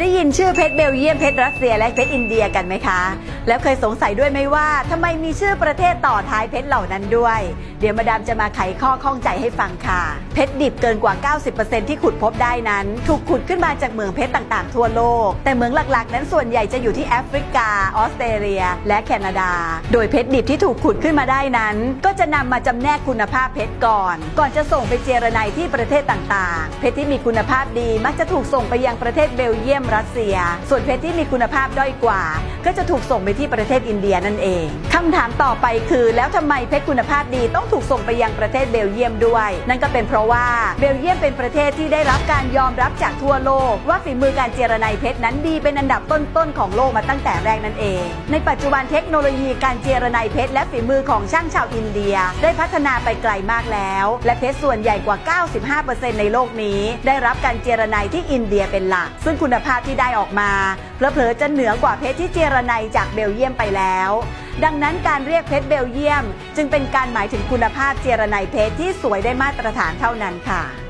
ได้ยินชื่อเพชรเบลเยียมเพชรรัสเซียและเพชรอินเดียกันไหมคะ แล้วเคยสงสัยด้วยไหมว่าทำไมมีชื่อประเทศต่อท้ายเพชรเหล่านั้นด้วย เดี๋ยวมาดามจะมาไขข้อข้องใจให้ฟังค่ะ เพชรดิบเกินกว่า 90%ที่ขุดพบได้นั้น ถูกขุดขึ้นมาจากเหมืองเพชรต่างๆ ทั่วโลก แต่เหมืองหลักๆ นั้นส่วนใหญ่จะอยู่ที่แอฟริกา ออสเตรเลีย และแคนาดา โดยเพชรดิบที่ถูกขุดขึ้นมาได้นั้น ก็จะนำมาจำแนกคุณภาพเพชรก่อน ก่อนจะส่งไปเจรไนที่ประเทศต่างๆ เพชรที่มีคุณภาพดีมักจะถูกส่งไปยังประเทศเบลเยียมรัสเซีย ส่วนเพชรที่มีคุณภาพด้อยกว่า ก็จะถูกส่งไปที่ประเทศอินเดียนั่นเองคำถามต่อไปคือ แล้วทำไมเพชรคุณภาพดีต้องถูกส่งไปยังประเทศเบลเยียมด้วย นั่นก็เป็นเพราะว่าเบลเยียมเป็นประเทศที่ได้รับการยอมรับจากทั่วโลก ว่าฝีมือการเจรไนเพชรนั้นดีเป็นอันดับต้นๆของโลกมาตั้งแต่แรกนั่นเอง ในปัจจุบันเทคโนโลยีการเจรไนเพชรและฝีมือของช่างชาวอินเดีย ได้พัฒนาไปไกลมากแล้ว และเพชรส่วนใหญ่กว่า 95%ในโลกนี้ ได้รับการเจรไนที่อินเดียเป็นหลัก ซึ่งคุณภาพที่ได้ออกมาเพลอๆจะเหนือกว่าเพชรที่เจรไนจากเบลเยียมไปแล้ว ดังนั้นการเรียกเพชรเบลเยียม จึงเป็นการหมายถึงคุณภาพเจรไนเพชรที่สวยได้มาตรฐานเท่านั้นค่ะ